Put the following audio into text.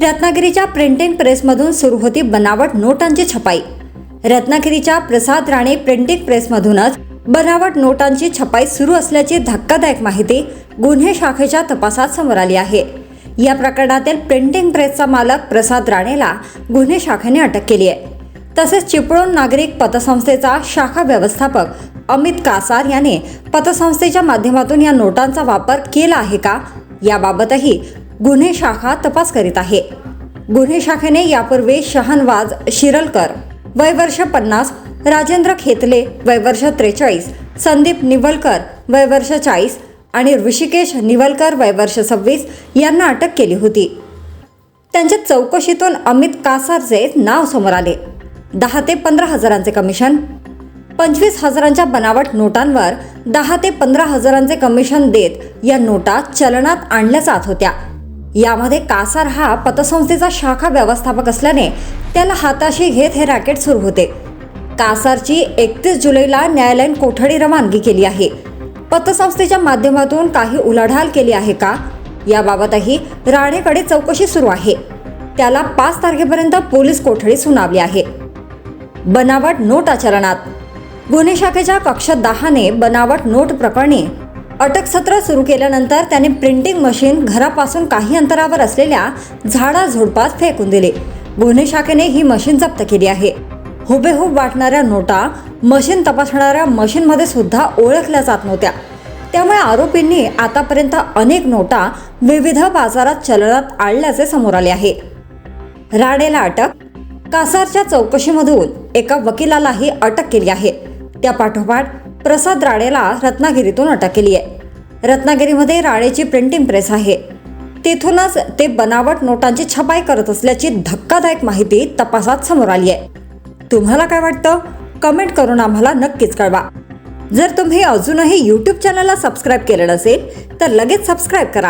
रत्नागिरीच्या प्रिंटिंग प्रेसमधून सुरू होती बनावट नोटांची छपाई. रत्नागिरीच्या प्रसाद राणे प्रिंटिंग प्रेसमधूनच बनावट नोटांची छपाई सुरू असल्याची धक्कादायक माहिती गुन्हे शाखेच्या तपासात समोर आली आहे. या प्रकरणातील प्रिंटिंग प्रेसचा मालक प्रसाद राणेला गुन्हे शाखेने अटक केली आहे. तसेच चिपळूण नागरिक पतसंस्थेचा शाखा व्यवस्थापक अमित कासार याने पतसंस्थेच्या माध्यमातून या नोटांचा वापर केला आहे का? याबाबतही गुन्हे शाखा तपास करीत आहे. गुन्हे शाखेने यापूर्वी शहानवाज शिरलकर वय वर्ष पन्नास राजेंद्र खेतले वय वर्ष त्रेचाळीस संदीप निवलकर वय वर्ष चाळीस आणि ऋषिकेश निवलकर वय वर्ष सव्वीस यांना अटक केली होती. त्यांच्या चौकशीतून अमित कासारचे नाव समोर आले. दहा ते पंधरा हजारांचे कमिशन. पंचवीस हजारांच्या बनावट नोटांवर दहा ते पंधरा हजारांचे कमिशन देत या नोटा चलनात आणल्या जात होत्या. यामध्ये कासार हा पतसंस्थेचा शाखा व्यवस्थापक असल्याने त्याला हाताशी घेत हे रॅकेट सुरू होते. कासारची एकतीस जुलैला न्यायालयीन कोठडी रवानगी केली आहे. पतसंस्थेच्या माध्यमातून काही उलाढाल केली आहे का? याबाबतही राणेकडे चौकशी सुरू आहे. त्याला पाच तारखेपर्यंत पोलीस कोठडी सुनावली आहे. बनावट नोट आचरणात. गुन्हे शाखेच्या कक्ष दहाने बनावट नोट प्रकरणी अटक सत्र सुरू केल्यानंतर त्याने प्रिंटिंग मशीन घरापासून काही अंतरावर असलेल्या झाडा झुडपात फेकून दिले. गुन्हे शाखेने ही मशीन जप्त केली आहे. हुबेहूब वाटणाऱ्या नोटा मशीन तपासणाऱ्या मशीनमध्ये सुद्धा ओळखल्या जात नव्हत्या. त्यामुळे आरोपींनी आतापर्यंत अनेक नोटा विविध बाजारात चलनात आणल्याचे समोर आले आहे. राणेला अटक कासारच्या चौकशीमधून एका वकिलालाही अटक केली आहे. त्या पाठोपाठ प्रसाद राणेला रत्नागिरीतून अटक केली आहे. रत्नागिरीमध्ये राळेची प्रिंटिंग प्रेस आहे. तेथूनच ते बनावट नोटांची छपाई करत असल्याची धक्कादायक माहिती तपासात समोर आली आहे. तुम्हाला काय वाटतं? कमेंट करून आम्हाला नक्कीच कळवा. जर तुम्ही अजूनही यूट्यूब चॅनलला सबस्क्राईब केलं नसेल तर लगेच सबस्क्राईब करा.